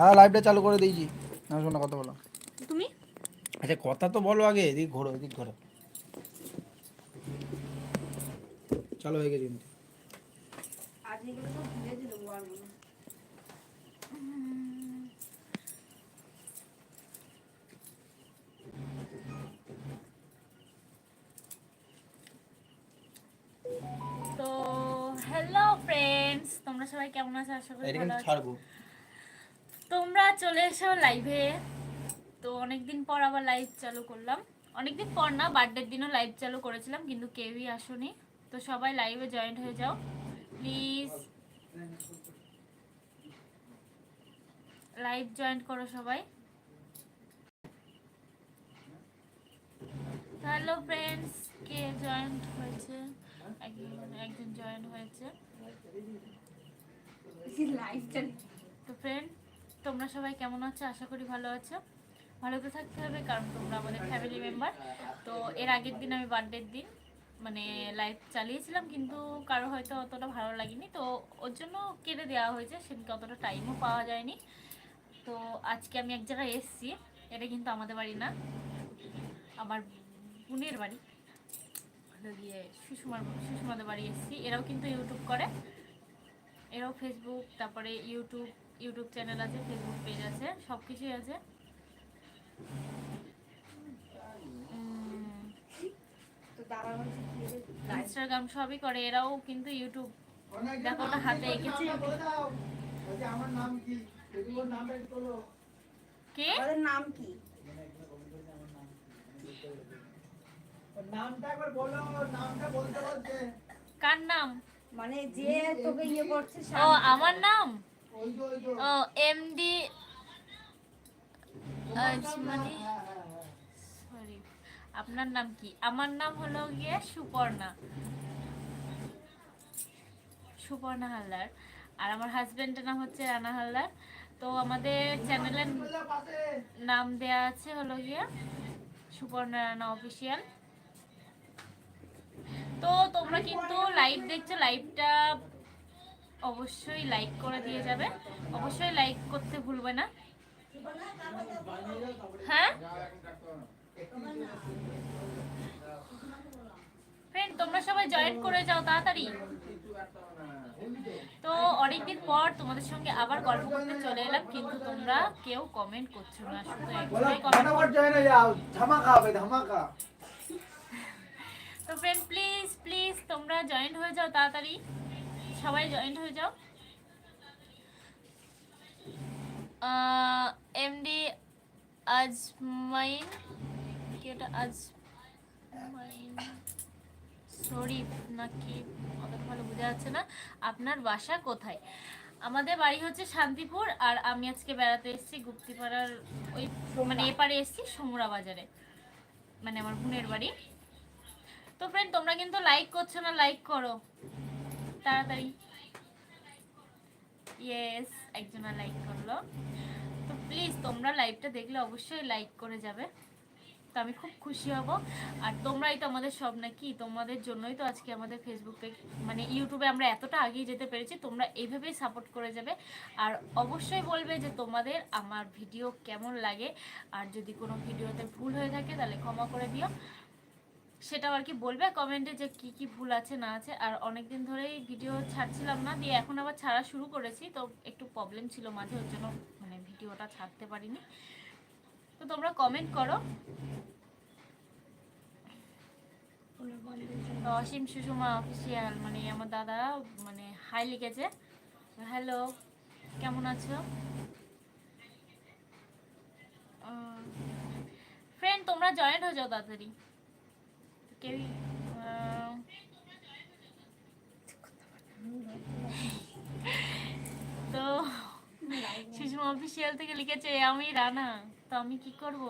হ্যাঁ লাইভটা চালু করে দিয়েছি। না শোনা কথা বলো। তুমি? আচ্ছা কথা তো বলো আগে এদিক ঘোরো এদিক ঘোরো। চালু হয়ে গেছে কিন্তু। তো হ্যালো ফ্রেন্ডস তোমরা সবাই কেমন আছো? আশা করি ভালো আছো। ছাড়বো। তোমরা চলে এসো লাইভে তো অনেকদিন পর আবার লাইভ চালু করলাম। অনেকদিন পর না বার্থডের দিনও লাইভ চালু করেছিলাম কিন্তু কেউই আসোনি। তো সবাই লাইভে জয়েন্ট হয়ে যাও। প্লিজ লাইভ জয়েন্ট করো সবাই। হ্যালো ফ্রেন্ডস কে জয়েন্ট হয়েছে? একজন জয়েন্ট হয়েছে। লাইভ তো ফ্রেন্ড তোমরা সবাই কেমন আছো? আশা করি ভালো আছো। ভালো তো থাকতে হবে, কারণ তোমরা আমাদের ফ্যামিলি মেম্বার তো এর আগের দিন আমি বার্থডের দিন মানে লাইভ চালিয়েছিলাম, কিন্তু কারও হয়তো অতটা ভালো লাগেনি। তো ওর জন্য কেটে দেওয়া হয়েছে, সেদিনকে অতটা টাইমও পাওয়া যায়নি। তো আজকে আমি এক জায়গায় এসেছি, এটা কিন্তু আমাদের বাড়ি না, আমার বোনের বাড়ি। গিয়ে সুষমার, সুষমাদের বাড়ি এসেছি, এরাও কিন্তু ইউটিউব করে। এরাও ফেসবুক তারপরে ইউটিউব ইউটিউব চ্যানেল আছে ফেসবুক পেজ আছে সব কিছুই আছে ইনস্টাগ্রাম সবই করে এরাও কিন্তু ইউটিউব দেখো ওটা হাতে এঁকেছে আমার নাম কে নাম কি? নামটা একবার বলো নামটা বলতে বলতে। কার নাম? মানে যে তোকে ইয়ে করছে ও আমার নাম? ও এমডি মানে সরি আপনার নাম কি? আমার নাম হলো গিয়ে সুপর্ণা। সুপর্ণা হালদার। আর আমার হাজবেন্ডের নাম হচ্ছে রানা হালদার। তো আমাদের চ্যানেলের নাম দেয়া আছে হলো গিয়ে সুপর্ণা রানা অফিসিয়াল। তো তোমরা কিন্তু লাইভ দেখছ লাইভটা অবশ্যই লাইক করে দিয়ে যাবে। অবশ্যই লাইক করতে ভুলবে না। হ্যাঁ? ফ্রেন্ড তোমরা সবাই জয়েন করে যাও তাড়াতাড়ি। তো অনেকদিন পর তোমাদের সঙ্গে আবার গল্প করতে চলে এলাম কিন্তু তোমরা কেউ কমেন্ট করছ না শুধু একটাই তো ফ্রেন্ড প্লিজ প্লিজ তোমরা জয়েন হয়ে যাও তাড়াতাড়ি। সবাই জয়েন্ট হয়ে যাও। এমডি আজমাইন কি এটা আজমাইন শরীফ নাকি অত ভালো বোঝা যাচ্ছে না। আপনার বাসা কোথায়? আমাদের বাড়ি হচ্ছে শান্তিপুর আর আমি আজকে বেড়াতে এসেছি গুপ্তিপাড়ার ওই মানে এপারে এসেছি সমুরা বাজারে মানে আমার বোনের বাড়ি। তো ফ্রেন্ড তোমরা কিন্তু লাইক করছ না লাইক করো। তাড়াতাড়ি। ইয়েস একজনা লাইক করল। তো প্লিজ তোমরা লাইভটা দেখলে অবশ্যই লাইক করে যাবে। তো আমি খুব খুশি হব। আর তোমরাই তো আমাদের সব নাকি, তোমাদের জন্যই তো আজকে আমাদের ফেসবুকে মানে ইউটিউবে আমরা এতটা আগিয়ে যেতে পেরেছি, তোমরা এইভাবেই সাপোর্ট করে যাবে। আর অবশ্যই বলবে যে তোমাদের আমার ভিডিও কেমন লাগে। আর যদি কোনো ভিডিওতে ভুল হয়ে থাকে তাহলে ক্ষমা করে দিও। সেটাও আর কি বলবে, কমেন্টে যে কি কি ভুল আছে না আছে। আর অনেক দিন ধরেই ভিডিও ছাড়ছিলাম না, দিয়ে এখন আবার ছাড়া শুরু করেছি, তো একটু প্রবলেম ছিল মাঝে, ওর জন্য মানে ভিডিওটা ছাড়তে পারিনি। তো তোমরা কমেন্ট করো। অসীম সুষমা অফিসিয়াল মানে আমার দাদা মানে হাই লিখেছে। হ্যালো কেমন আছো? ফ্রেন্ড তোমরা জয়েন্ট হয়ে যাও তাড়াতাড়ি। কেউই তো, সুষমা অফিসিয়াল থেকে লিখেছে, আমি রানা, তো আমি কি করব?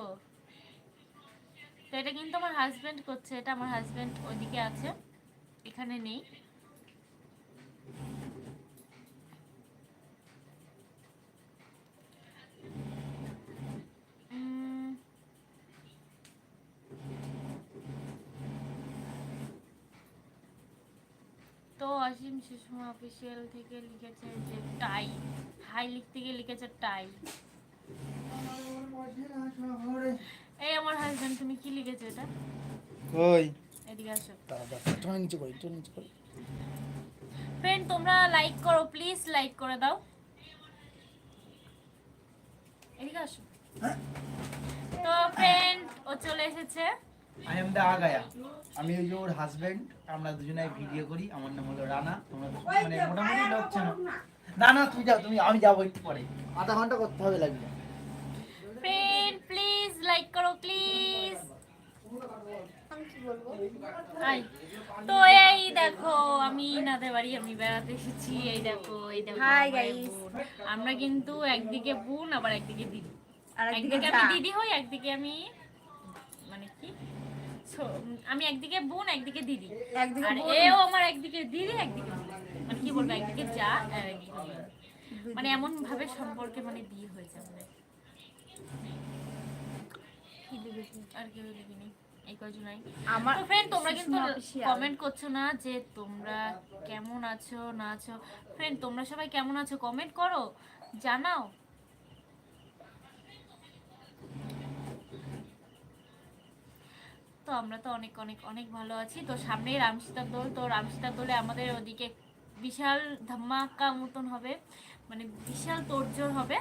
তো এটা কিন্তু আমার হাজবেন্ড করছে, এটা আমার হাজবেন্ড ওইদিকে আছে, এখানে নেই। অসীম সুষমা অফিসিয়াল থেকে লিখেছে যে টাই হাই লিখতে গিয়ে লিখেছে টাই এই আমার হাজবেন্ড তুমি কি লিখেছো এটা? ওই। এদিকে আসো। দাদা নিচে করি একটু নিচে করি। ফ্রেন্ড তোমরা লাইক করো প্লিজ লাইক করে দাও। এদিকে আসো। তো ফ্রেন্ড ও চলে এসেছে। আই এম দা আগায়া আমি ওই যে ওর হাজবেন্ড আমরা দুজনে ভিডিও করি। আমার নাম হলো রানা। তোমরা মানে মোটামুটি লোক চেনো। না না তুই যাও তুমি আমি যাব একটু পরে। আধা ঘণ্টা করতে হবে লাগবে। ফ্রেন্ড প্লিজ লাইক করো প্লিজ তো এই দেখো আমি নাদের বাড়ি আমি বেড়াতে এসেছি। এই দেখো এই দেখো guys. বোন। আমরা কিন্তু একদিকে বোন আবার একদিকে দিদি। আর একদিকে আমি দিদি হই একদিকে আমি মানে কি? আমি একদিকে বোন একদিকে দিদি। আর এও আমার একদিকে দিদি একদিকে মানে কি বলব একদিকে যা আর একদিকে মানে এমন ভাবে সম্পর্কে মানে বিয়ে হয়েছে আমাদের। কি দিবে কি? আর কেউ দেখিনি এই কয়জনাই আমার ফ্রেন্ড তোমরা কিন্তু কমেন্ট করছ না যে তোমরা কেমন আছো না আছো। ফ্রেন্ড তোমরা সবাই কেমন আছো? কমেন্ট করো জানাও। তো আমরা তো অনেক অনেক অনেক ভালো আছি। তো সামনেই রামসীতার দোল। তো রামসীতার দোলে আমাদের ওদিকে বিশাল ধামাকা মতন হবে। মানে বিশাল তোড়জোড় হবে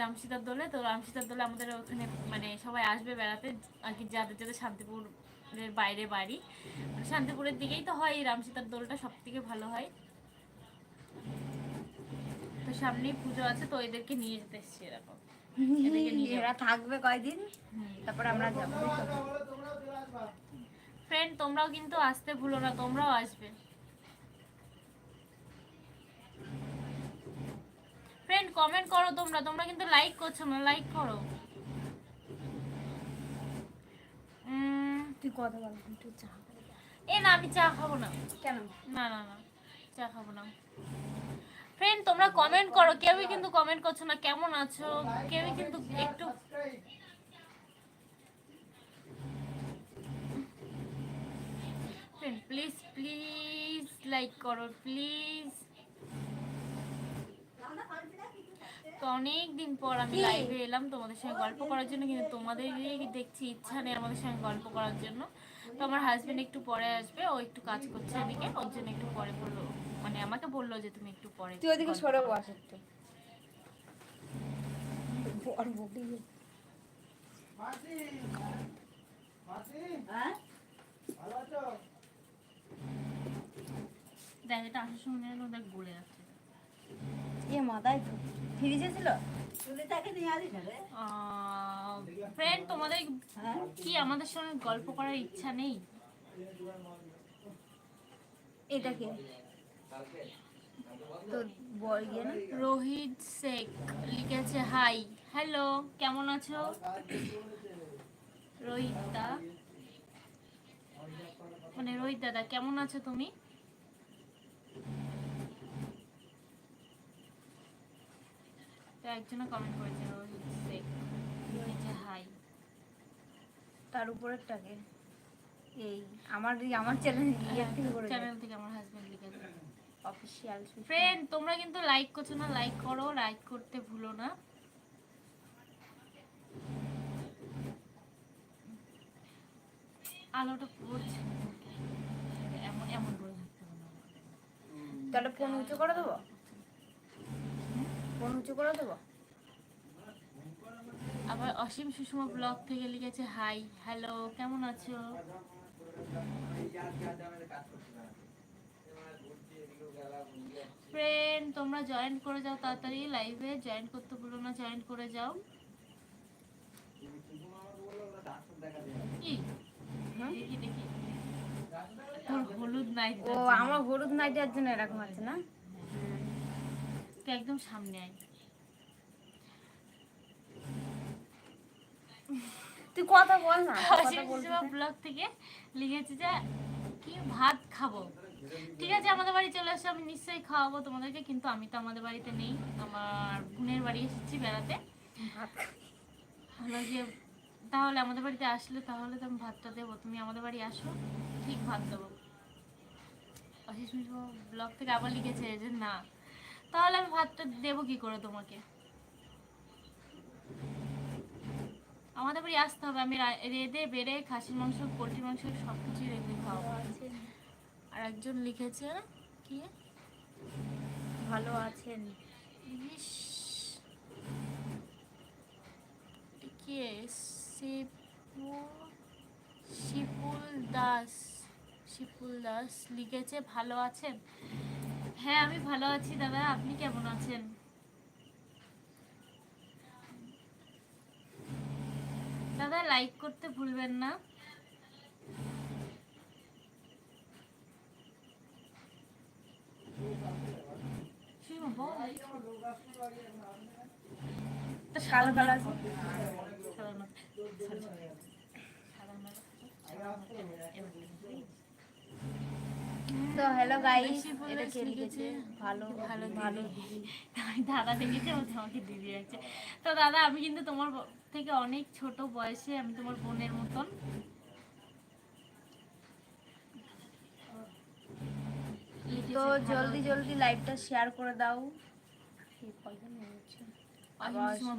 রামসীতার দোলে। তো রামসীতার দোলে আমাদের ওখানে মানে সবাই আসবে বেড়াতে। আর কি যাদের যাদের শান্তিপুরের বাইরে বাড়ি। মানে শান্তিপুরের দিকেই তো হয় এই রামসীতার দোলটা সব থেকে ভালো হয়। তো সামনেই পুজো আছে, তো এদেরকে নিয়ে যেতে এসছি এরকম। এরা থাকবে কয়দিন? তারপর আমরা যাব। ফ্রেন্ড তোমরাও কিন্তু আসতে ভুলো না তোমরাও আসবে। ফ্রেন্ড কমেন্ট করো তোমরা তোমরা কিন্তু লাইক করছ না লাইক করো। তুই কথা বল একটু চা এ না আমি চা খাব না। কেন? না না না চা খাব না। ফ্রেন্ড তোমরা কমেন্ট করো। কেউই কিন্তু কমেন্ট করছ না। কেমন আছো? কেউই কিন্তু একটু ফ্রেন্ড প্লিজ প্লিজ লাইক করো প্লিজ তো অনেক দিন পর আমি লাইভে এলাম তোমাদের সঙ্গে গল্প করার জন্য কিন্তু তোমাদের দেখছি ইচ্ছা নেই আমাদের সঙ্গে গল্প করার জন্য। তো আমার হাজবেন্ড একটু পরে আসবে ও একটু কাজ করছে এদিকে ওর জন্য একটু পরে বলল মানে আমাকে বলল যে তুমি একটু পরে তুই ওদিকে সরে। বস। একটু বর বলি হ্যাঁ? ভালো আছো? দেখ এটা আসার সময় যেন দেখ গলে যাচ্ছে। এ মাথায় তো। ফ্রিজে ছিল? ফ্রেন্ড তোমাদের কি আমাদের সঙ্গে গল্প করার ইচ্ছা নেই? এটা কে? না। রোহিত শেখ লিখেছে হাই হ্যালো কেমন আছো? রোহিত দা মানে রোহিত দাদা কেমন আছো তুমি? একজনে কমেন্ট করেছে রোহিত শেখ লিখেছে হাই। তার উপরেরটাকে। এই আমার আমার চ্যানেল চ্যানেল থেকে আমার হাজবেন্ড লিখেছে। অফিসিয়াল ফ্রেন্ড তোমরা কিন্তু লাইক করছ না লাইক করো লাইক করতে ভুলো না। আলোটা পড়ছে। এমন এমন করে থাকতে হবে তাহলে ফোন উঁচু করে দেবো? ফোন উঁচু করে দেবো? আবার অসীম সুষমা ব্লগ থেকে লিখেছে হাই হ্যালো কেমন আছো? ফ্রেন্ড তোমরা জয়েন করে যাও তাড়াতাড়ি লাইভে জয়েন করতে ভুলো না জয়েন করে যাও। দেখি দেখি। তোর হলুদ নাই ও আমার হলুদ নাইটের জন্য এরকম আছে না? একদম সামনে আয়। তুই কথা বল না কথা অসীম ব্লগ থেকে লিখেছে যে কি ভাত খাব? ঠিক আছে, আমাদের বাড়ি চলে আসো, আমি নিশ্চয়ই খাওয়াবো তোমাদেরকে, কিন্তু আমি তো আমাদের বাড়িতে নেই। আমার বোনের বাড়ি এসেছি বেড়াতে। তাহলে আমাদের বাড়িতে আসলে তাহলে তো আমি ভাতটা দেবো। তুমি আমাদের বাড়ি আসো, ঠিক ভাত দেবো। মিশ্র ব্লগ থেকে আবার লিখেছে যে না। তাহলে আমি ভাতটা দেবো কি করে তোমাকে? আমাদের বাড়ি আসতে হবে, আমি রেঁধে, বেড়ে, খাসির মাংস পোলট্রি মাংস সব কিছুই রেঁধে খাওয়াবো। আর একজন লিখেছে কি? ভালো আছেন। ইস, কে? শিপু শিপুল দাস। শিপুল দাস লিখেছে ভালো আছেন? হ্যাঁ আমি ভালো আছি দাদা আপনি কেমন আছেন? দাদা লাইক করতে ভুলবেন না শিবু, বল। তা হ্যালো গাইস এটা কে লিখেছে? ভালো ভালো ভালো আমি দাদা দেখেছি ও তোমাকে দিদি আছে তো দাদা আমি কিন্তু তোমার থেকে অনেক ছোট বয়সে আমি তোমার বোনের মতন তো জলদি জলদি লাইভটা শেয়ার করে দাও।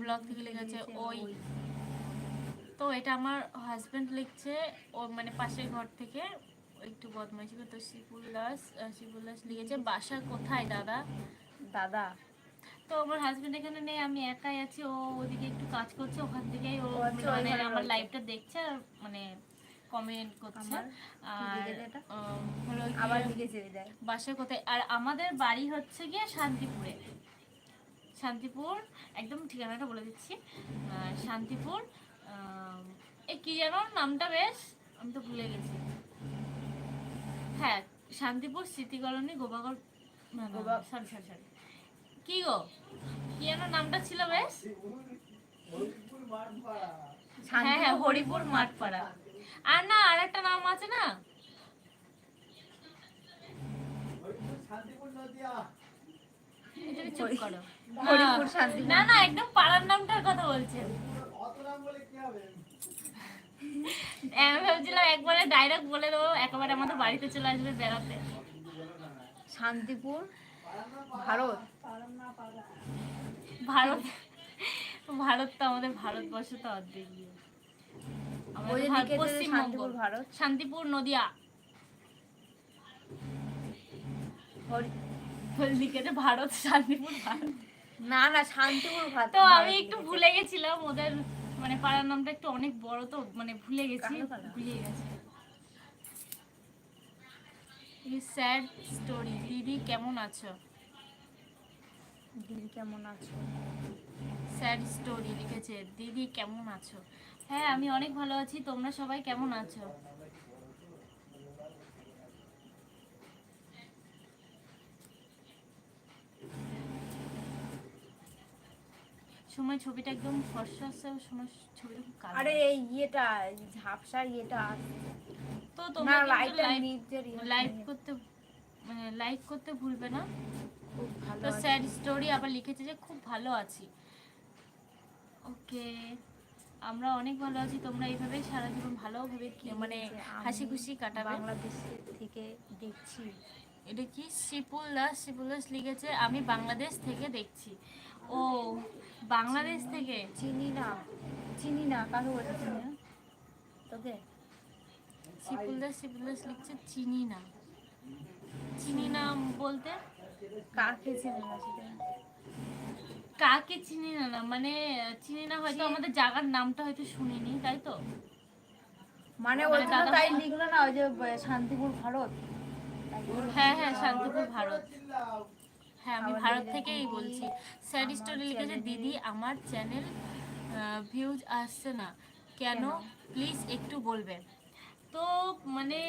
ব্লগ থেকে ওই। তো এটা আমার হাজবেন্ড লিখছে ও মানে পাশের ঘর থেকে একটু বদমাইশি করে তো শিপুল দাস দাস লিখেছে বাসা কোথায় দাদা? দাদা। তো আমার হাজবেন্ড এখানে নেই আমি একাই আছি ও ওদিকে একটু কাজ করছে ওখান থেকেই ও আচ্ছা, মানে আমার। লাইভটা দেখছে আর মানে কমেন্ট করছে। আর হলো আবার কোথায়? আর আমাদের বাড়ি হচ্ছে গিয়ে শান্তিপুরে। শান্তিপুর একদম ঠিকানাটা বলে দিচ্ছি। শান্তিপুর আহ, এ কি যেন নামটা বেশ আমি তো ভুলে গেছি। হ্যাঁ শান্তিপুর স্মৃতি কলোনি গোবাগর গোবা- সরি সরি সরি কি গো? কি যেন নামটা ছিল বেশ? হ্যাঁ হ্যাঁ হরিপুর মাঠপাড়া। আর না আর একটা নাম আছে না? না, একদম পাড়ার নামটার কথা বলছেন। হবে আমি ভাবছিলাম একবারে ডাইরেক্ট বলে দেবো একেবারে আমাদের বাড়িতে চলে আসবে বেড়াতে। শান্তিপুর ভারত। ভারত ভারত তো আমাদের ভারতবর্ষ তো অর্ধেক শান্তিপুর ভারত। শান্তিপুর নদিয়া। ভারত শান্তিপুর ভারত। না না শান্তিপুর ভারত তো আমি একটু ভুলে গেছিলাম ওদের মানে পাড়ার নামটা একটু অনেক বড় তো মানে ভুলে গেছি। ভুলে গেছি। স্যাড স্টোরি দিদি কেমন আছো? দিদি কেমন আছো? স্যাড স্টোরি লিখেছে দিদি কেমন আছো? হ্যাঁ আমি অনেক ভালো আছি। তোমরা সবাই কেমন আছো? সময় ছবিটা একদম ফর্সা আসছে সময় ছবিটা খুব কালো। আরে এই ইয়েটা ঝাপসা ইয়েটা। তো তোমরা লাইটটা লাইভ করতে মানে লাইক করতে ভুলবে না। খুব ভালো তো। স্যাড স্টোরি আবার লিখেছে যে খুব ভালো আছি। ওকে আমরা অনেক ভালো আছি তোমরা এইভাবেই সারা জীবন ভালোভাবে মানে হাসি খুশি কাটাবে। বাংলাদেশ থেকে দেখছি। এটা কি শিপুল দাস? শিপুল দাস লিখেছে আমি বাংলাদেশ থেকে দেখছি। ও বাংলাদেশ থেকে? চিনি না চিনি না কাকে বলতে চিনি না। তোকে? শিপুল দাস শিপুল দাস লিখছে চিনি না। চিনি না বলতে? কাকে চিনি না সেটা? কাকে চিনি না না? মানে চিনি না হয়তো আমাদের জায়গার নামটা হয়তো শুনিনি তাই তো? মানে মানে ওই জন্য তাই লিখলো না ওই যে শান্তিপুর ভারত। হ্যাঁ হ্যাঁ শান্তিপুর ভারত। হ্যাঁ আমি ভারত থেকেই বলছি। স্যাড স্টোরি লিখেছে দিদি আমার চ্যানেল ভিউজ আসছে না। কেন? প্লিজ একটু বলবেন। তো মানে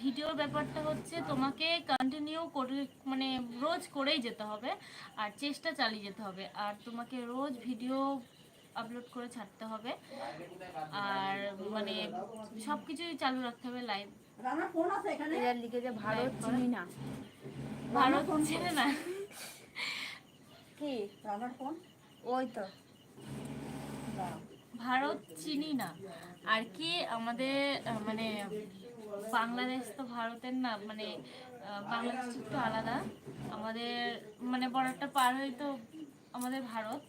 ভিডিওর ব্যাপারটা হচ্ছে তোমাকে কন্টিনিউ করে মানে রোজ করেই যেতে হবে আর চেষ্টা চালিয়ে যেতে হবে। আর তোমাকে রোজ ভিডিও আপলোড করে ছাড়তে হবে। আর মানে সব কিছুই চালু রাখতে হবে লাইভ লিখেছে ভারত চিনি না। ভারত ছেড়ে না। কি? ওই তো। ভারত চিনি না। আর কি আমাদের মানে বাংলাদেশ তো ভারতের না মানে বাংলাদেশ একটু আলাদা। আমাদের মানে বর্ডারটা পার হয়ে তো আমাদের ভারত।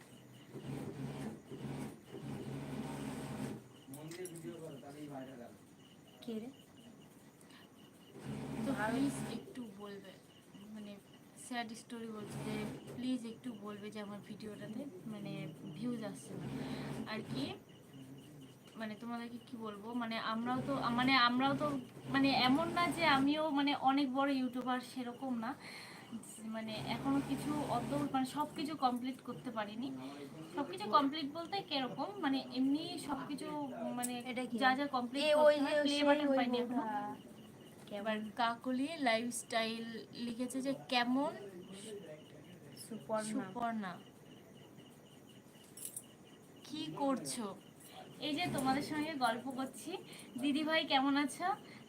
তো প্লিজ একটু বলবে মানে স্যাড স্টোরি বলছে যে প্লিজ একটু বলবে যে আমার ভিডিওটাতে মানে ভিউজ আসছে না। আর কি মানে তোমাদেরকে কি বলব মানে আমরাও তো মানে আমরাও তো মানে এমন না যে আমিও মানে অনেক বড় ইউটিউবার সেরকম না। মানে এখনও কিছু অত মানে সব কিছু কমপ্লিট করতে পারিনি। সব কিছু কমপ্লিট বলতে কীরকম মানে এমনি সব কিছু মানে যা যা কমপ্লিট ওই প্লে বাটন পাইনি এখনও। এবার কাকলি লাইফস্টাইল লিখেছে যে কেমন সুপর্ণা। কি করছ? এই যে তোমাদের সঙ্গে গল্প করছি। দিদি ভাই কেমন আছো?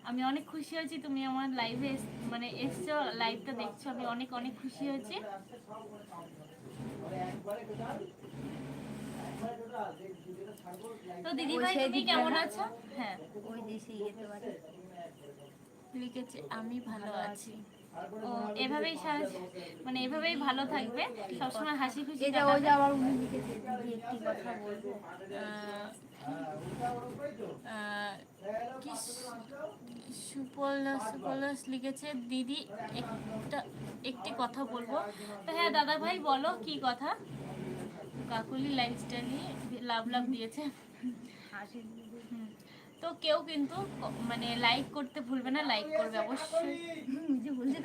আমি অনেক খুশি হয়েছি। তুমি আমার লাইভে মানে এসছো লাইভটা দেখছ। আমি অনেক অনেক খুশি হয়েছি। তো দিদি ভাই তুমি কেমন আছো? হ্যাঁ। ওই দেশে লিখেছে আমি ভালো আছি। ও এভাবেই মানে এভাবেই ভালো থাকবে। সবসময় হাসি খুশি এটা ওই যে আবার উনি লিখেছে দিদি একটি কথা বলব। সুপলাস লিখেছে দিদি একটা একটি কথা বলব। তো হ্যাঁ দাদা ভাই বলো কি কথা? কাকুলি লাইফস্টাইলই লাভ লাভ দিয়েছে। হাসি। তো কেউ কিন্তু মানে লাইক করতে ভুলবে না লাইক করবে অবশ্যই। যে বলছে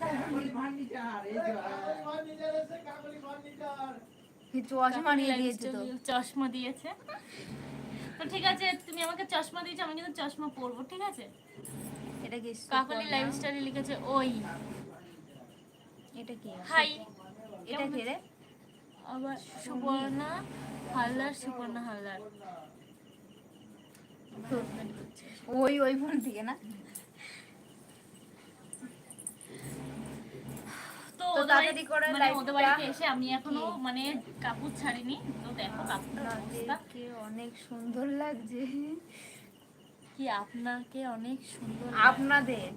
চশমা নিয়ে দিয়েছে তো চশমা দিয়েছে তো ঠিক আছে তুমি আমাকে চশমা দিয়েছ আমি কিন্তু চশমা পরবো ঠিক আছে? এটা কি কাকলি? লাইফস্টাইল লিখেছে ওই। এটা কি? হাই এটা কে রে? আবার সুবর্ণা হালদার সুবর্ণা হালদার। ওই ওই ফোন থেকে না। তো তো তাড়াতাড়ি করে বাড়ি- মানে live ওদের বাড়িতে এসে আমি এখনও মানে কাপড় ছাড়িনি। তো দেখো কাপড়টার আপনাদেরকে অনেক সুন্দর লাগছে। কি আপনাকে অনেক সুন্দর আপনাদের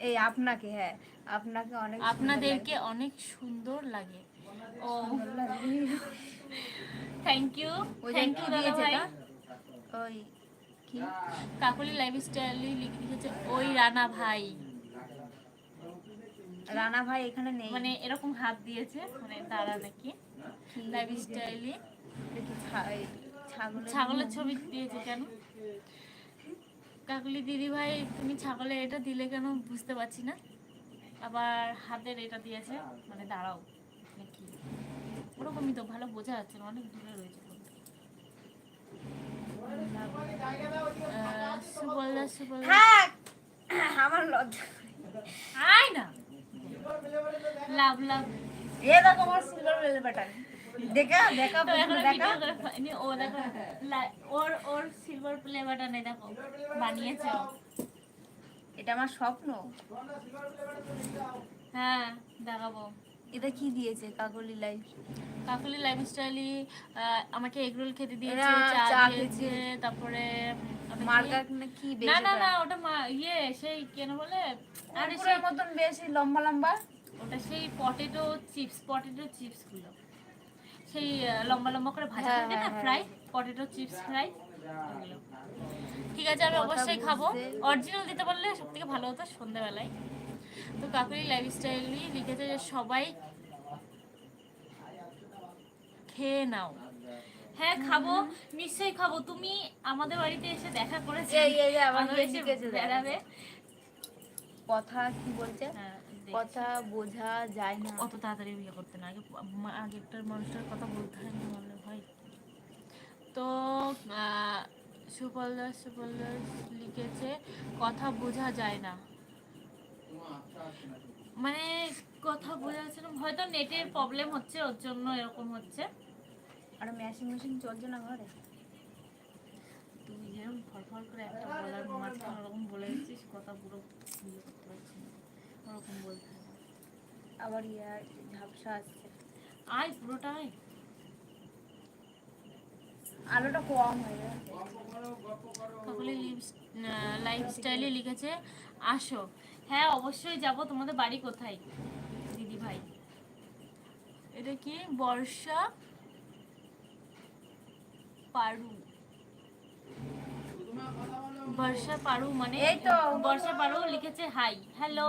এই আপনাকে হ্যাঁ আপনাকে অনেক আপনাদেরকে অনেক সুন্দর লাগে। ও থ্যাংক ইউ থ্যাংক ইউ দিয়েছে ভাই। না ওই কি কাকলি লাইফস্টাইল লিখেছে ওই রানা ভাই। রানা ভাই এখানে নেই। মানে এরকম হাত দিয়েছে মানে তারা নাকি লাইফ এই ছাগলের ছবি দিয়েছে কেন? কাকলি দিদি ভাই তুমি ছাগলে এটা দিলে কেন? বুঝতে পারছি না। আবার হাতের এটা দিয়েছে মানে দাঁড়াও নাকি ওরকমই তো ভালো বোঝা যাচ্ছে না অনেক দূরে রয়েছে। সুবলদা সুবলদা থাক। আমার লজ্জা আয় না। লাভ লাভ। এ দেখো আমার সিলভার বেল বাটন দেখা দেখা দেখা। ভিডিও করে পাইনি ও দেখো ওর ওর সিলভার প্লে বাটনে দেখো বানিয়েছে এটা আমার স্বপ্ন। হ্যাঁ দেখাবো। এটা কি দিয়েছে কাকলি লাইফ কাকুলি লাইফস্টাইলি আমাকে এগরোল খেতে দিয়েছে চা দিয়েছে তারপরে ওটা না কি না না না ওটা ইয়ে সেই কেন বলে? আরে সেই মতন বেশ লম্বা লম্বা? ওটা সেই পটেটো চিপস পটেটো চিপসগুলো। সেই লম্বা লম্বা করে ভাজা থাকে না ফ্রাই পটেটো চিপস ফ্রাই ঠিক আছে আমি অবশ্যই খাব। অরিজিনাল দিতে পারলে সব থেকে ভালো হতো সন্ধ্যাবেলায়। তো কাকুরি লাইফস্টাইলই লিখেছে যে সবাই খেয়ে নাও। হ্যাঁ খাব নিশ্চয়ই খাব। তুমি আমাদের বাড়িতে এসে দেখা করেছ। বেড়াবে। কথা কি বলছে? হ্যাঁ, কথা বোঝা যায় না। অত তাড়াতাড়ি বিয়ে করতে না। আগে মা- আগেরটার মানুষটার কথা বলতে হয় না বললে ভাই তো সুপল দাস সুপল দাস লিখেছে কথা বোঝা যায় না। মানে কথা বোঝা যাচ্ছে না। হয়তো নেটের প্রবলেম হচ্ছে ওর জন্য এরকম হচ্ছে। আর মেশিন মেশিন চলছে না ঘরে? তুমি যেরকম ফরফর করে একটা বলার মাঝখানে ওরকম বলে দিচ্ছিস কথা পুরো ইয়ে করতে পারছি না। ওরকম বলতে আবার ইয়ার ঝাপসা আসছে। আয় পুরোটা আয়। আলোটা কম হয়ে যাচ্ছে কাকলি লাইফস্টাইলে লিখেছে আসো। হ্যাঁ অবশ্যই যাব। তোমাদের বাড়ি কোথায়? দিদি ভাই এটা কি? বর্ষা পারু। বর্ষা পারু মানে এই তো। বর্ষা পারু লিখেছে হাই। হ্যালো।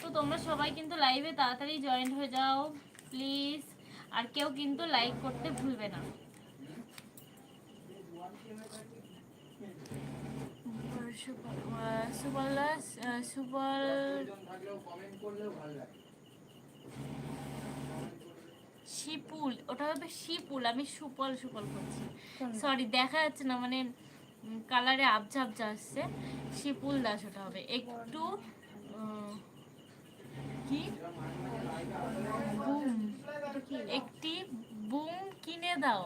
তো তোমরা সবাই কিন্তু লাইভে তাড়াতাড়ি জয়েন হয়ে যাও প্লিজ আর কেউ কিন্তু লাইক করতে ভুলবে না। সুবল সুবল শিপুল ওটা হবে শিপুল আমি সুপল সুপল করছি। সরি দেখা যাচ্ছে না মানে কালারে আবজা আবজা আসছে। শিপুল দাস ওটা হবে। একটু কি? বুম একটি বুম কিনে দাও।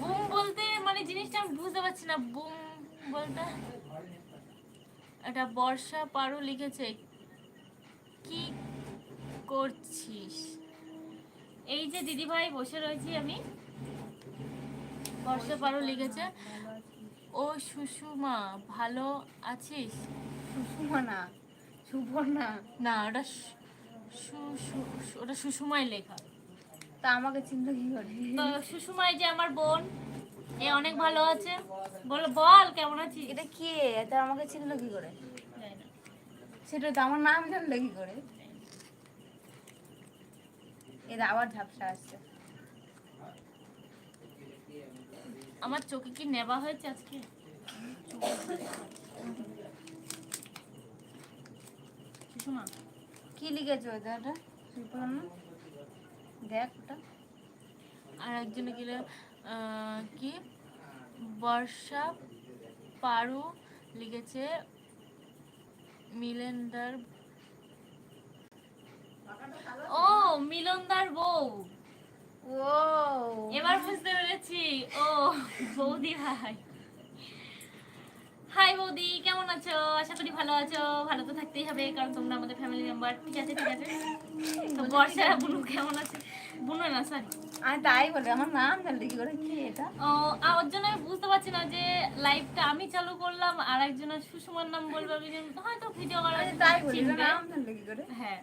বুম বলতে মানে জিনিসটা আমি বুঝতে পারছি না। বুম বলতে এটা বর্ষা পারু লিখেছে কি করছিস? এই যে দিদি ভাই বসে রয়েছি আমি। বর্ষা পারু লিখেছে ও সুষুমা ভালো আছিস? সুষমা না সুবর্ণা। না ওটা ওটা সুষুমাই লেখা। তা আমাকে চিন্তা কি করে? তো সুষুমাই যে আমার বোন এ অনেক ভালো আছে। বল বল কেমন আছিস? এটা কে? তা আমাকে চিনলো কি করে? সেটা তো আমার নাম জানলো কি করে? এটা আবার ঝাপসা আসছে। আমার চোখে কি নেবা হয়েছে আজকে? কি লিখেছো ওটা দেখ ওটা। আর একজনে গেলে কি? বর্ষা পারু লিখেছে মিলেন্দার ও মিলনদার বউ। ও এবার বুঝতে পেরেছি। ও বৌদি ভাই। হাই বৌদি কেমন আছো? আশা করি ভালো আছো। ভালো তো থাকতেই হবে কারণ তোমরা আমাদের ফ্যামিলি মেম্বার ঠিক আছে ঠিক আছে। তো বর্ষা বুনু কেমন আছে? বুনু না সরি আমি তাই বলে আমার নাম জানলো কি করে কি এটা? ও ওর জন্য আমি বুঝতে পারছি না যে লাইভটা আমি চালু করলাম আর একজনের সুষমার নাম বলবে আমি হয়তো ভিডিও আমি তাই বলি নাম জানলো কি করে? হ্যাঁ।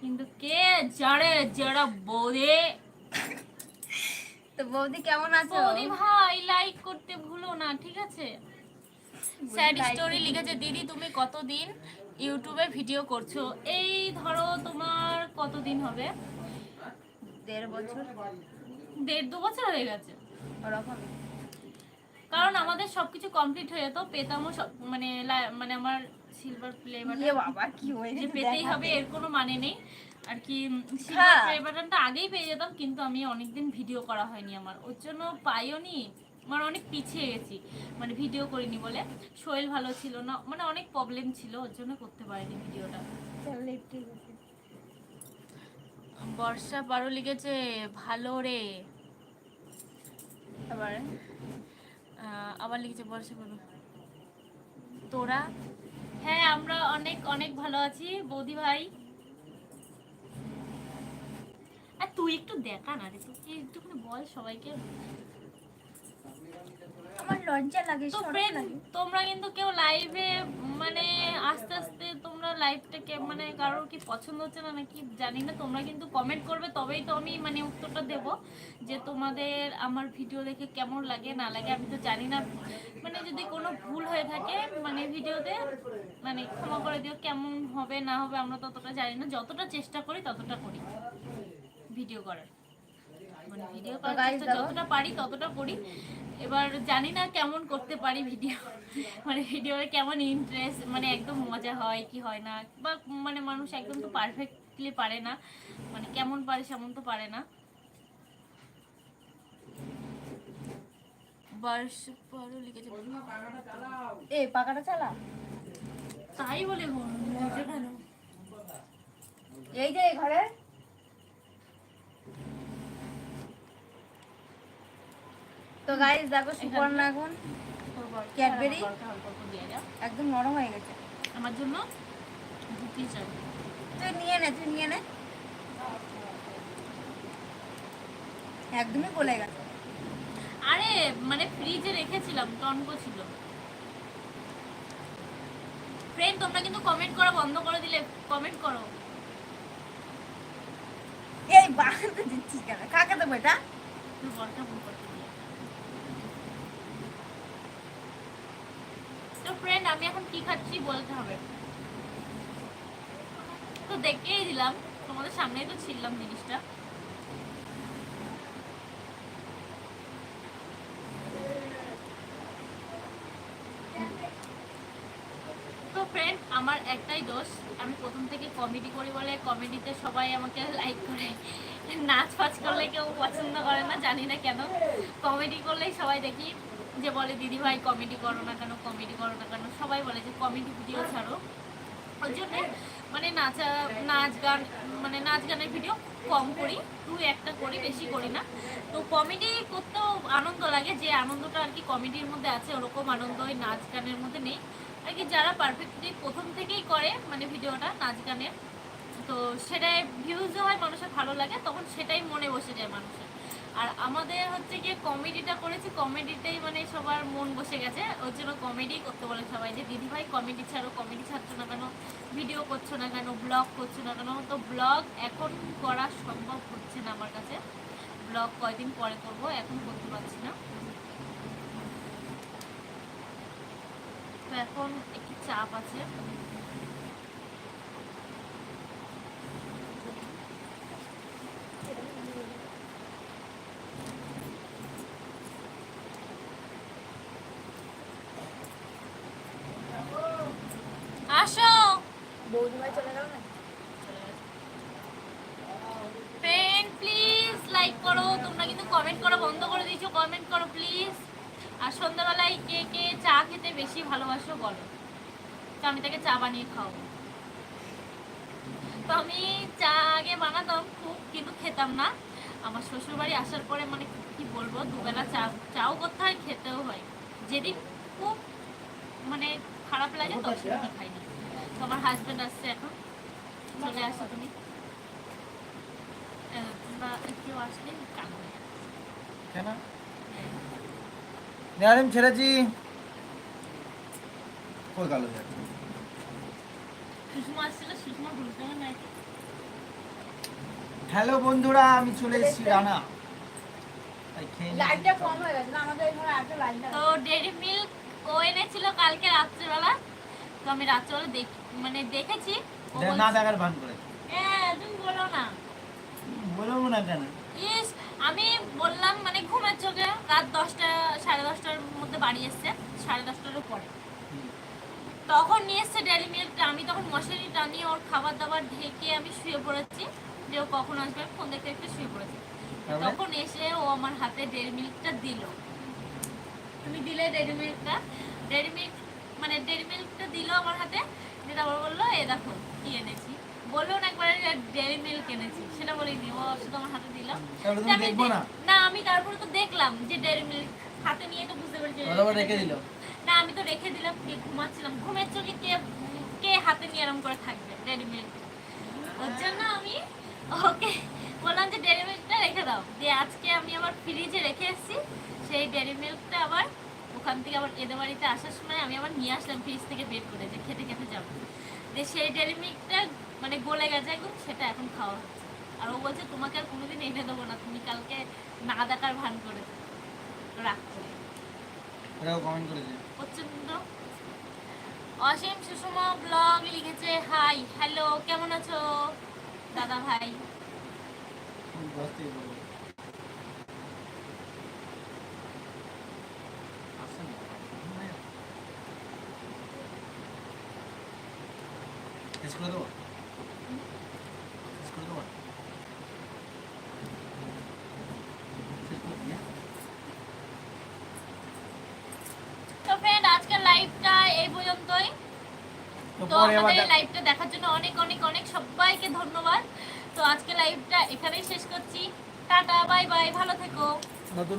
কিন্তু কে জানে যারা বৌদি? তো বৌদি কেমন আছো? বৌদি ভাই লাইক করতে ভুলো না ঠিক আছে? স্যাড স্টোরি লিখেছে দিদি তুমি কতদিন ইউটিউবে ভিডিও করছ? এই ধরো তোমার কতদিন হবে? দেড় বছর। দেড় দু বছর হয়ে গেছে। ওরকম। কারণ আমাদের সবকিছু কমপ্লিট হয়ে যেত পেতামও সব মানে মানে আমার সিলভার প্লে বাবা কি হয়েছে পেতেই হবে এর কোনো মানে নেই। আর কি সিলভার হ্যাঁ। প্লে বাটনটা আগেই পেয়ে যেতাম কিন্তু আমি অনেকদিন ভিডিও করা হয়নি আমার। ওর জন্য পাইও নি আমার অনেক পিছিয়ে গেছি মানে ভিডিও করিনি বলে। শরীর ভালো ছিল না মানে অনেক প্রবলেম ছিল ওর জন্য করতে পারিনি ভিডিওটা ঠিক আছে। বর্ষা পারো লিখেছে ভালো রে। আবার? আবার লিখেছে বর্ষা পারো। তোরা? হ্যাঁ আমরা অনেক অনেক ভালো আছি বৌদি ভাই। আর তুই একটু দেখা না রে তুই একটুখানি বল সবাইকে। আমার লজ্জা লাগে তো ফ্রেন্ড তোমরা কিন্তু কেউ লাইভে মানে আস্তে আস্তে তোমরা লাইভটাকে মানে কারোর কি পছন্দ হচ্ছে না নাকি জানি না তোমরা কিন্তু কমেন্ট করবে তবেই তো আমি মানে উত্তরটা দেব যে তোমাদের আমার ভিডিও দেখে কেমন লাগে না লাগে আমি তো জানি না। মানে যদি কোনো ভুল হয়ে থাকে মানে ভিডিওতে মানে ক্ষমা করে দিও কেমন হবে না হবে আমরা ততটা জানি না। যতটা চেষ্টা করি ততটা করি ভিডিও করার। মানে ভিডিও করার চেষ্টা যতটা পারি ততটা করি। এবার জানি না কেমন করতে পারি ভিডিও মানে ভিডিওতে কেমন ইন্টারেস্ট মানে একদম মজা হয় কি হয় না, বা মানে মানুষ একদম তো পারফেক্টলি পারে না। মানে কেমন পারে সেমন তো পারে না। চালা। তাই বলে কেন এই যে ঘরে। তো গাইস দেখো সুবর্ণা এখন দাও। একদম নরম হয়ে গেছে। আমার জন্য তুই নিয়ে নে তুই নিয়ে নে। একদমই গলে গেছে। আরে মানে ফ্রিজে রেখেছিলাম টনকো ছিল। ফ্রেন্ড তোমরা কিন্তু কমেন্ট করা বন্ধ করে দিলে কমেন্ট করো। এই বাড়তে দিচ্ছিস কেন? কাকে দেবো এটা? তোর বরটা ফোন করতে দিয়ে। তো ফ্রেন্ড আমি এখন কি খাচ্ছি বলতে হবে। তো দেখেই দিলাম, তোমাদের সামনেই তো ছিলাম জিনিসটা। তো ফ্রেন্ড আমার একটাই দোষ, আমি প্রথম থেকে কমেডি করি বলে কমেডিতে সবাই আমাকে লাইক করে। নাচ ফাচ করলে কেউ পছন্দ করে না, জানি না কেন। কমেডি করলেই সবাই দেখি যে বলে, দিদি ভাই কমেডি করো না কেন? কমেডি করো না কেন? সবাই বলে যে কমেডি ভিডিও ছাড়ো। ওই জন্য মানে নাচা, নাচ গান মানে নাচ গানের ভিডিও কম করি, দু একটা করি, বেশি করি না। তো কমেডি করতেও আনন্দ লাগে, যে আনন্দটা আর কি কমেডির মধ্যে আছে, ওরকম আনন্দ ওই নাচ গানের মধ্যে নেই। আর কি যারা পারফেক্টলি প্রথম থেকেই করে মানে ভিডিওটা নাচ গানের, তো সেটাই ভিউজও হয় মানুষের ভালো লাগে, তখন সেটাই মনে বসে যায় মানুষের। আর আমাদের হচ্ছে গিয়ে কমেডিটা করেছি কমেডিটাই মানে সবার মন বসে গেছে। ওর জন্য কমেডি করতে বলে সবাই যে, দিদি ভাই, কমেডি ছাড়ো, কমেডি ছাড়ছো না কেন? ভিডিও করছ না কেন? ব্লগ করছ না কেন? তো ব্লগ এখন করা সম্ভব হচ্ছে না আমার কাছে। ব্লগ কয়দিন পরে করব, এখন করতে পারছি না। তো এখন একটু চাপ আছে আসো বৌদিমাই চলে গেল না ফ্রেন্ড প্লিজ লাইক করো তোমরা কিন্তু কমেন্ট করা বন্ধ করে দিয়েছ কমেন্ট করো প্লিজ আর সন্ধ্যাবেলায় কে কে চা খেতে বেশি ভালোবাসো বলো তো আমি তাকে চা বানিয়ে খাওয়াবো তো আমি চা আগে বানাতাম খুব কিন্তু খেতাম না। আমার শ্বশুর বাড়ি আসার পরে মানে কি বলব দুবেলা চা চাও করতে হয় খেতেও হয়। যেদিন খুব মানে খারাপ লাগে তখন খাই না তো আমার হাজবেন্ড আসছে এখন। চলে আসো তুমি। তোমরা কেউ আসলে কেন? নেয়ারিম ছেড়েছি কই গেল সুষমা আসছিল সুষমা ভুলতে না হ্যালো বন্ধুরা আমি চলে এসেছি রানা। তাই খেয়ে নিই। লাইটটা কম গেছে না আমাদের এখানে একটা লাইট তো ডেরি মিল্ক ও এনেছিল কালকে রাত্রেবেলা। তো আমি রাত্রেবেলা দেখ মানে দেখেছি। না দেখার ভান করে। হ্যাঁ তুমি বলো না। বলব না কেন? ইস আমি বললাম মানে ঘুমের চোখে রাত দশটা সাড়ে দশটার মধ্যে বাড়ি এসছে সাড়ে দশটারও পরে। তখন নিয়ে এসছে মিল্কটা আমি তখন মশারি টানিয়ে ওর খাবার দাবার ঢেকে আমি শুয়ে পড়েছি। যে ও কখন আসবে আমি ফোন দেখতে দেখতে শুয়ে পড়েছি। তখন এসে ও আমার হাতে ডেয়ারি মিল্কটা দিল। তুমি দিলে ডেয়ারি মিল্কটা ডেয়ারি মিল্ক মানে ডেয়ারি মিল্কটা দিল আমার হাতে। দিয়ে তারপর বলল এ দেখো কি এনেছি। বলল না একবার ডেয়ারি মিল্ক এনেছি সেটা বলিনি। ও শুধু আমার হাতে দিল। না? আমি তারপরে তো দেখলাম যে ডেয়ারি মিল্ক হাতে নিয়ে তো বুঝতে পারছি। রেখে দিল? না আমি তো রেখে দিলাম কে ঘুমাচ্ছিলাম। ঘুমের চোখে কে কে হাতে নিয়ে এরম করে থাকবে ডেয়ারি মিল্ক ওর জন্য আমি ওকে বললাম যে ডেয়ারি মিল্কটা রেখে দাও। দিয়ে আজকে আমি আবার ফ্রিজে রেখে এসেছি। সেই ডেয়ারি মিল্কটা আবার ওখান থেকে আবার এদের বাড়িতে আসার সময় আমি আবার নিয়ে আসলাম ফ্রিজ থেকে বের করে যে খেতে খেতে যাব। দিয়ে সেই ডেয়ারি মিল্কটা মানে গলে গেছে একদম সেটা এখন খাওয়া হচ্ছে। আর ও বলছে তোমাকে আর কোনোদিন এনে দেবো না তুমি কালকে না দেখার ভান করে এটাও প্রচণ্ড অসীম সুষমা ব্লগ লিখেছে হাই হ্যালো কেমন আছো? দাদা ভাই খুব কষ্টই বলব। আসছে না। শেষ করে দেবো শেষ করে দেবো শেষ করে দিই, হ্যাঁ? তো ফ্রেন্ড আজকের লাইভটা এই পর্যন্তই তো তো পরে আবার আমাদের দেখ- লাইভটা দেখার জন্য অনেক অনেক অনেক সবাইকে ধন্যবাদ। তো আজকে লাইভটা এখানেই শেষ করছি। টাটা বাই বাই ভালো থেকো। নতুন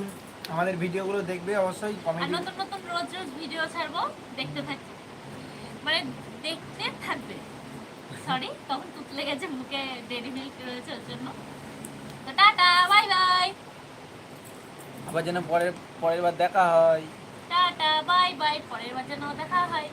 আমাদের ভিডিওগুলো দেখবে অবশ্যই আর কমেন্ট নতুন নতুন রোজ রোজ ভিডিও ছাড়বো দেখতে থাকবে। মানে দেখতে থাকবে। সরি তখন তুতলে গেছে মুখে ডেরি মিল্ক রয়েছে ওর জন্য। তো টাটা বাই বাই আবার যেন পরের পরের বার দেখা হয়। টাটা বাই বাই পরের বার যেন দেখা হয়।